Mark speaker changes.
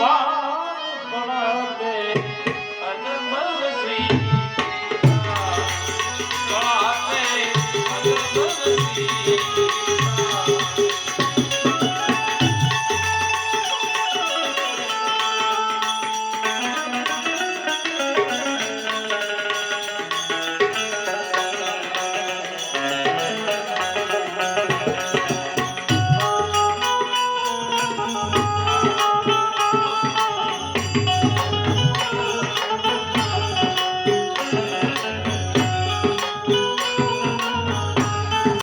Speaker 1: પાર